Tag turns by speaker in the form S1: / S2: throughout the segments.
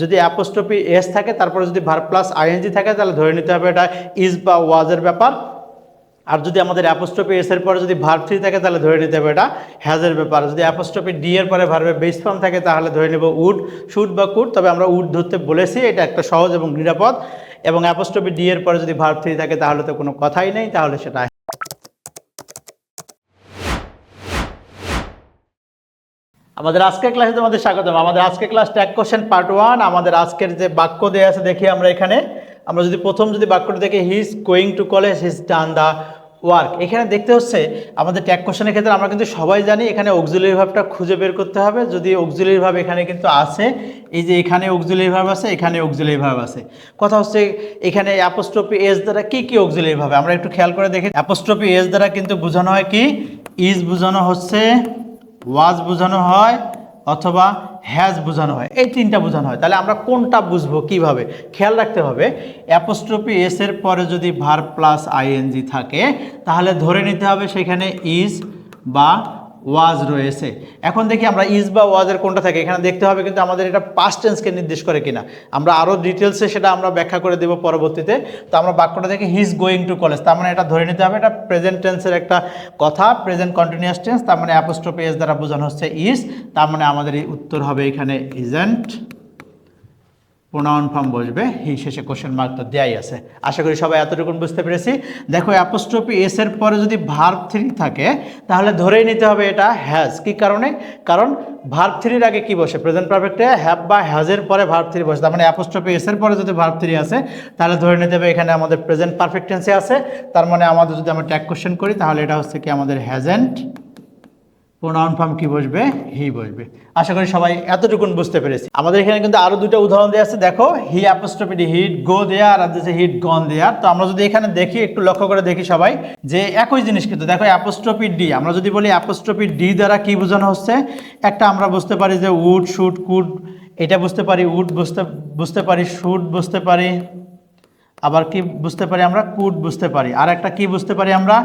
S1: যদি apostrophe S থাকে, তারপরে যদি ভার প্লাস আইএনজি থাকে, তাহলে ধরে নিতে হবে এটা ইজ বা ওয়াজের ব্যাপার। আর যদি আমাদের অ্যাপোস্ট্রফি এস এর পরে যদি ভার্ব থ্রি থাকে, তাহলে ধরে নিতে হবে এটা হ্যাজের ব্যাপার। যদি অ্যাপোস্ট্রফি ডি এর পরে ভার্বে বেস ফর্ম থাকে, তাহলে ধরে নেব উড শুড বা কুড তবে আমরা উড ধরতে বলেছি, এটা একটা সহজ এবং নিরাপদ। এবং অ্যাপোস্ট্রফি ডি এর পরে যদি ভার্ব থ্রি থাকে, তাহলে তো কোনো কথাই নেই, তাহলে সেটা আমাদের আজকের ক্লাসে তোমাদের স্বাগতম। আমাদের আজকের class tag question part one আমাদের আজকের যে বাক্য দেওয়া আছে, দেখি আমরা এখানে। আমরা যদি প্রথম যদি বাক্যটা দেখি he is going to college his done the work এখানে দেখতে হচ্ছে, আমাদের ট্যাগ কোশ্চেনের ক্ষেত্রে আমরা কিন্তু সবাই জানি এখানে অক্সিলারি ভাবটা খুঁজে বের করতে হবে। যদি অক্সিলারি ভাব এখানে কিন্তু আছে, এই যে এখানে অক্সিলারি ভাব আছে, এখানে অক্সিলারি ভাব আছে। কথা হচ্ছে, এখানে অ্যাপোস্ট্রপি এস দ্বারা কি কি অক্সিলারি ভাবে আমরা একটু খেয়াল করে দেখি অ্যাপোস্ট্রপি এস দ্বারা কিন্তু বোঝানো হয় কি? ইজ বোঝানো হচ্ছে ওয়াজ বোঝানো হয় অথবা হ্যাজ বোঝানো হয়, এই তিনটা বোঝানো হয়। তাহলে আমরা কোনটা বুঝব, কীভাবে? খেয়াল রাখতে হবে, অ্যাপোস্ট্রোপি এস এর পরে যদি ভার প্লাস আইএনজি থাকে, তাহলে ধরে নিতে হবে সেখানে ইজ বা ওয়াজ রয়েছে। এখন দেখি আমরা ইজ বা ওয়াজের কোনটা থাকে, এখানে দেখতে হবে কিন্তু আমাদের এটা পাস্ট টেন্সকে নির্দেশ করে কিনা। আমরা আরও ডিটেলসে সেটা আমরা ব্যাখ্যা করে দেব পরবর্তীতে। তো আমরা বাক্যটা দেখি হিজ গোয়িং টু কলেজ তার মানে এটা ধরে নিতে হবে, এটা প্রেজেন্ট টেন্সের একটা কথা প্রেজেন্ট কন্টিনিউয়াস টেন্স তার মানে অ্যাপোস্ট্রোপি এস দ্বারা বোঝানো হচ্ছে ইজ তার মানে আমাদের এই উত্তর হবে এখানে ইজেন্ট প্রোনাউন ফর্ম বসবে। এই শেষে কোশ্চেন মার্ক তো দেয়াই আছে। আশা করি সবাই এতটুকু বুঝতে পেরেছি। দেখো অ্যাপোস্ট্রপি এস এর পরে যদি ভার্ব থ্রি থাকে, তাহলে ধরেই নিতে হবে এটা হ্যাজ কি কারণে? কারণ ভার্ব থ্রির আগে কি বসে? প্রেজেন্ট পারফেক্টে হ্যাভ বা হ্যাজের পরে ভার্ব থ্রি বসে। তার মানে অ্যাপোস্ট্রপি এস এর পরে যদি ভার্ব থ্রি আছে তাহলে ধরে নিতে হবে এখানে আমাদের প্রেজেন্ট পারফেক্ট টেন্সে আছে। তার মানে আমাদের যদি আমরা ট্যাগ কোশ্চেন করি, তাহলে এটা হচ্ছে কি আমাদের হ্যাজেন্ট প্রোনাউন ফর্ম কি বসবে? হি বসবে। আশা করি সবাই এতটুকুন বুঝতে পেরেছি। আমাদের এখানে কিন্তু আরও দুটো উদাহরণ দেওয়া আছে। দেখো, হি অ্যাপোস্ট্রফি হিট গো দেয়ার, আর দিচ্ছে হিট গন দেয়ার। তো আমরা যদি এখানে দেখি, একটু লক্ষ্য করে দেখি সবাই, যে একই জিনিস কিন্তু, দেখো অ্যাপোস্ট্রফি ডি আমরা যদি বলি অ্যাপোস্ট্রফি ডি দ্বারা কি বোঝানো হচ্ছে? একটা আমরা বুঝতে পারি যে উড শুট কুড, এটা বুঝতে পারি, উড বুঝতে বুঝতে পারি শুট বুঝতে পারি। আবার কি বুঝতে পারি আমরা? কুড বুঝতে পারি। আর একটা কি বুঝতে পারি আমরা?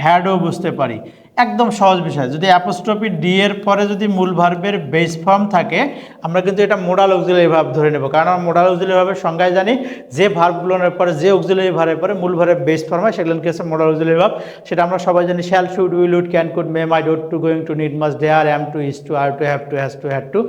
S1: হ্যাডও বুঝতে পারি। একদম সহজ বিষয়। যদি অ্যাপোস্ট্রপি ডি এর পরে যদি মূল ভার্বের বেস ফর্ম থাকে, আমরা কিন্তু এটা মোডাল অক্সিলারি ভাব ধরে নেব। কারণ আমরা মোডাল অক্সিলারি ভাবের সংজ্ঞায় জানি, যে ভার্বগুলোর পরে, যে অক্সিলারি ভাবের পরে মূল ভার্বের বেস ফর্ম হয় সেগুলো কি হচ্ছে মোডাল অক্সিলারি ভাব সেটা আমরা সবাই জানি shall should will would can could may might ought to going to need must dare am to is to are to have to has to had to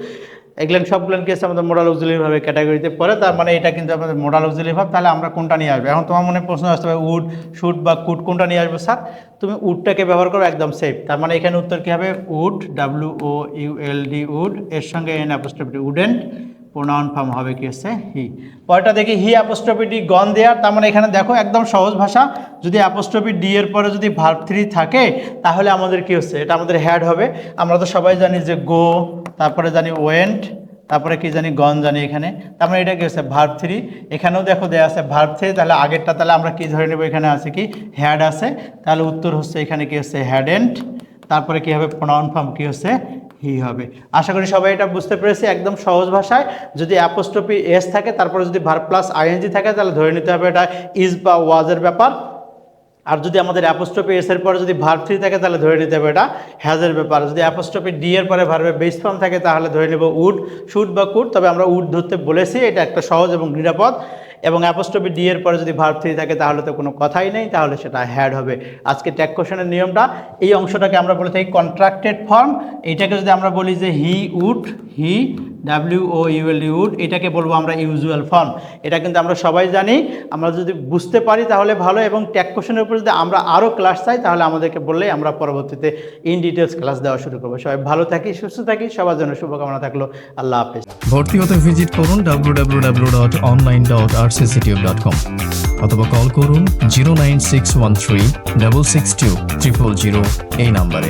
S1: এগুলো সবগুলো কেস আমাদের মোডাল অক্সিলারি ভাবে ক্যাটাগরিতে পড়ে। তার মানে এটা কিন্তু আমাদের মোডাল অক্সিলারি ভাব। তাহলে আমরা কোনটা নিয়ে আসব? এখন তোমার মনে প্রশ্ন আসতে হবে উড শুট বা কুট কোনটা নিয়ে আসব? স্যার, তুমি উডটাকে ব্যবহার করো একদম সেফ তার মানে এখানে উত্তর কী হবে? Would W O U L D would এর সঙ্গে N apostrophe wouldn't. Pronoun form হবে কি হচ্ছে হি পরেরটা দেখি হি অ্যাপোস্ট্রফি ডি গন দেয়ার তার মানে এখানে দেখো একদম সহজ ভাষা। যদি অ্যাপোস্ট্রফি ডি এর পরে যদি ভার্ব থ্রি থাকে, তাহলে আমাদের কি হচ্ছে? এটা আমাদের হ্যাড হবে। আমরা তো সবাই জানি যে গো তারপরে জানি ওয়েন্ট তারপরে কি জানি গন জানি এখানে। তার মানে এটা কি হচ্ছে? ভার্ব থ্রি এখানেও দেখো দেওয়া আছে ভার্ব থ্রি তাহলে আগেরটা তাহলে আমরা কি ধরে নেব? এখানে আছে কি? হ্যাড আছে। তাহলে উত্তর হচ্ছে এখানে কি হচ্ছে? হ্যাডেন্ট তারপরে কি হবে? প্রোনাউন ফর্ম কি হচ্ছে? হি হবে। আশা করি সবাই এটা বুঝতে পেরেছি, একদম সহজ ভাষায়। যদি অ্যাপোস্ট্রপি এস থাকে, তারপরে যদি ভার প্লাস আইএনজি থাকে, তাহলে ধরে নিতে হবে এটা ইজ বা ওয়াজের ব্যাপার। আর যদি আমাদের অ্যাপোস্ট্রপি এস এর পরে যদি ভার্ব থ্রি থাকে, তাহলে ধরে নিতে হবে এটা হ্যাজের ব্যাপার। যদি অ্যাপোস্ট্রপি ডি এর পরে ভার্বে বেস ফর্ম থাকে, তাহলে ধরে নেব উড শুট বা কুড তবে আমরা উড ধরতে বলেছি, এটা একটা সহজ এবং নিরাপদ। এবং অ্যাপোস্ট্রপি ডি এর পরে যদি ভার্ব থ্রি থাকে, তাহলে তো কোনো কথাই নেই, তাহলে সেটা হ্যাড হবে। আজকে ট্যাগ কোশনের নিয়মটা, এই অংশটাকে আমরা বলে থাকি কন্ট্রাক্টেড ফর্ম এইটাকে যদি আমরা বলি যে he would he W O U L would এটাকে বলব আমরা ইউজুয়াল ফর্ম এটা কিন্তু আমরা সবাই জানি। আমরা যদি বুঝতে পারি তাহলে ভালো, এবং ট্যাগ কোশনের উপর যদি আমরা আরও ক্লাস চাই, তাহলে আমাদেরকে বললেই আমরা পরবর্তীতে ইন ডিটেলস ক্লাস দেওয়া শুরু করব। সবাই ভালো থাকি, সুস্থ থাকি, সবার জন্য শুভকামনা থাকল। আল্লাহ হাফেজ।
S2: ভর্তি হতে ভিজিট করুন www.online.rcctube.com অথবা কল করুন zero nine six one three double six two triple zero এই নাম্বারে